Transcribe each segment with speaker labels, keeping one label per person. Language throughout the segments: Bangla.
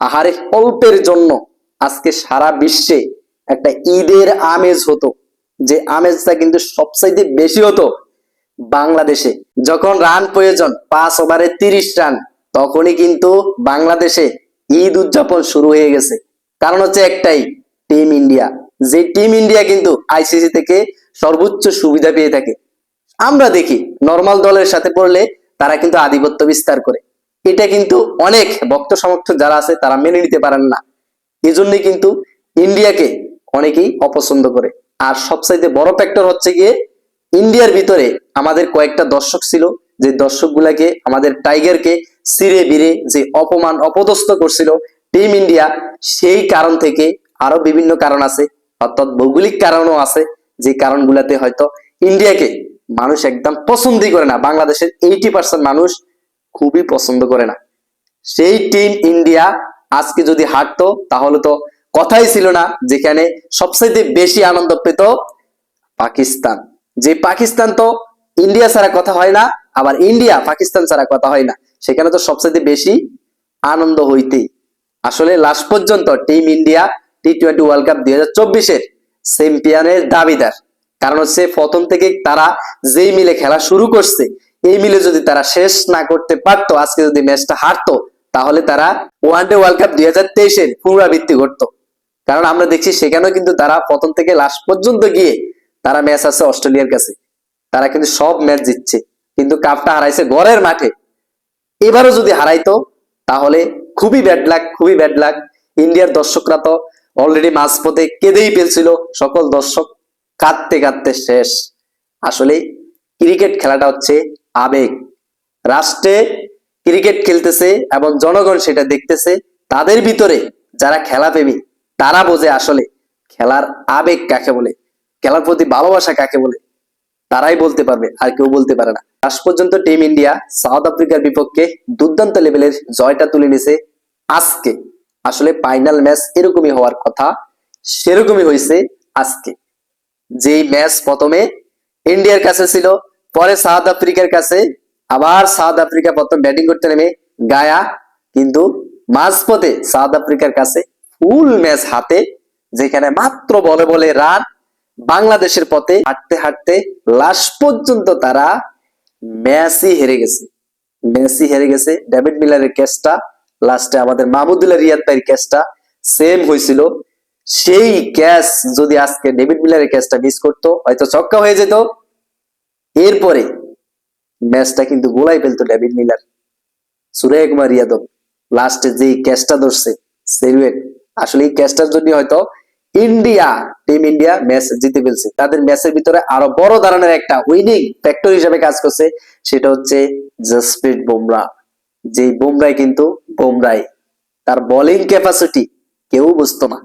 Speaker 1: আহারে অল্পের জন্য আজকে সারা বিশ্বে একটা ঈদের আমেজ হতো, যে আমেজটা কিন্তু সবচাইতে বেশি হতো বাংলাদেশে। যখন রান প্রয়োজন, পাঁচ ওভারে তিরিশ রান, তখনই কিন্তু বাংলাদেশে ঈদ উদযাপন শুরু হয়ে গেছে। কারণ হচ্ছে একটাই, টিম ইন্ডিয়া। যে টিম ইন্ডিয়া কিন্তু আইসিসি থেকে সর্বোচ্চ সুবিধা পেয়ে থাকে। আমরা দেখি, নর্মাল দলের সাথে পড়লে তারা কিন্তু আধিপত্য বিস্তার করে। এটা কিন্তু অনেক ভক্ত সমর্থক যারা আছে, তারা মেনে নিতে পারেন না। এজন্যই কিন্তু ইন্ডিয়াকে অনেকেই অপছন্দ করে। আর সবচাইতে বড় ফ্যাক্টর হচ্ছে গিয়ে ইন্ডিয়ার ভিতরে আমাদের কয়েকটা দর্শক ছিল, যে দর্শক গুলাকে আমাদের টাইগারকে সিরে বিরে যে অপমান অপদস্থ করছিল টিম ইন্ডিয়া, সেই কারণ থেকে আরও বিভিন্ন কারণ আছে, অর্থাৎ ভৌগোলিক কারণও আছে, যে কারণগুলাতে হয়তো ইন্ডিয়াকে মানুষ একদম পছন্দই করে না। বাংলাদেশের এইটি পার্সেন্ট মানুষ খুবই পছন্দ করে না। সেই টিম ইন্ডিয়া আজকে যদি হারতো, তাহলে তো কথাই ছিল না যেখানে সবচাইতে বেশি আনন্দ পেত পাকিস্তান। যে পাকিস্তান তো ইন্ডিয়া ছাড়া কথা হয় না, আবার ইন্ডিয়া পাকিস্তান ছাড়া কথা হয় না। সেখানে তো সবচাইতে বেশি আনন্দ হইতেই। আসলে লাস্ট পর্যন্ত team India T twenty world cup দুই হাজার চব্বিশের চ্যাম্পিয়নের দাবিদার। কারণ হচ্ছে প্রথম থেকে তারা যেই মিলে খেলা শুরু করছে এই মিলে যদি তারা শেষ না করতে পারতো, আজকে যদি ম্যাচটা হারতো, তাহলে তারা ওয়ানডে ওয়ার্ল্ড কাপ দুই হাজার তেইশের পুনরাবৃত্তি ঘটতো কারণ আমরা দেখছি সেখানেও কিন্তু তারা প্রথম থেকে লাস্ট পর্যন্ত গিয়ে তারা ম্যাচ আছে অস্ট্রেলিয়ার কাছে। তারা কিন্তু সব ম্যাচ জিতছে। কিন্তু কাপটা হারাইছে ঘরের মাঠে। এবারও যদি হারাইতো, তাহলে খুবই ব্যাড লাক খুবই ব্যাড লাক ইন্ডিয়ার দর্শকরা তো অলরেডি মাঝপথে কেঁদেই ফেলছিল। সকল দর্শক কাঁদতে কাঁদতে শেষ। আসলে ক্রিকেট খেলাটা হচ্ছে আবেগ। রাষ্ট্রে ক্রিকেট খেলতেছে এবং জনগণ সেটা দেখতেছে, তাদের ভিতরে যারা খেলা প্রেমী তারা বোঝে আসলে খেলার আবেগ কাকে বলে, খেলার প্রতি ভালোবাসা কাকে বলে। তারাই বলতে পারবে, আর কেউ বলতে পারে না। আজ পর্যন্ত টিম ইন্ডিয়া সাউথ আফ্রিকার বিপক্ষে দুর্দান্ত লেভেলের জয়টা তুলে নিছে আজকে। আসলে ফাইনাল ম্যাচ এরকমই হওয়ার কথা, সেরকমই হয়েছে আজকে। যেই ম্যাচ প্রথমে ইন্ডিয়ার কাছে ছিল পরে সাউথ আফ্রিকার কাছে আবার সাউথ আফ্রিকা প্রথম ব্যাটিং করতে নেমে গায়া। কিন্তু মাঝপথে সাউথ আফ্রিকার কাছে ফুল ম্যাচ হাতে, যেখানে মাত্র বলে বলে রান বাংলাদেশের পথে হাঁটতে হাঁটতে লাস্ট পর্যন্ত তারা ম্যাচই হেরে গেছে। মেসি হেরে গেছে, ডেভিড মিলারের ক্যাচটা লাস্টে আমাদের মাহমুদুল্লাহ রিয়াদ ভাইয়ের ক্যাচটা সেম হয়েছিল। সেই ক্যাচ যদি আজকে ডেভিড মিলারের ক্যাচটা মিস করতো, হয়তো ছক্কা হয়ে যেত। এরপরে ম্যাচটা কিন্তু গোলাই ফেলতো ডেভিড মিলার। সুরেশ কুমার ইয়াদব লাস্টে যে ক্যাচটা ধরছে সেরুয়েট আসলে এই ক্যাচটার জন্য হয়তো ইন্ডিয়া টিম ইন্ডিয়া ম্যাচ জিতে ফেলছে। তাদের ম্যাচের ভিতরে আরও বড় ধরনের একটা উইনিং ফ্যাক্টর হিসেবে কাজ করছে, সেটা হচ্ছে জসপ্রীত বুমরা। যে বুমরাই কিন্তু, বুমরাই তার বোলিং ক্যাপাসিটি কেউ বুঝতো না।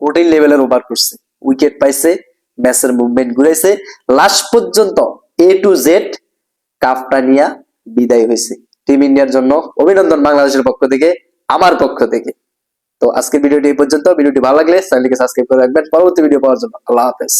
Speaker 1: কঠিন লেভেলের ওভার করছে। উইকেট পাইছে, ম্যাচের মুভমেন্ট ঘুরেছে লাস্ট পর্যন্ত এ টু জেড কাপটা নিয়ে বিদায় হয়েছে। টিম ইন্ডিয়ার জন্য অভিনন্দন বাংলাদেশের পক্ষ থেকে, আমার পক্ষ থেকে। তো আজকের ভিডিওটি এই পর্যন্ত। ভিডিওটি ভালো লাগলে চ্যানেলটিকে সাবস্ক্রাইব করে রাখবেন। পরবর্তী ভিডিও পাওয়ার জন্য আল্লাহ হাফেজ।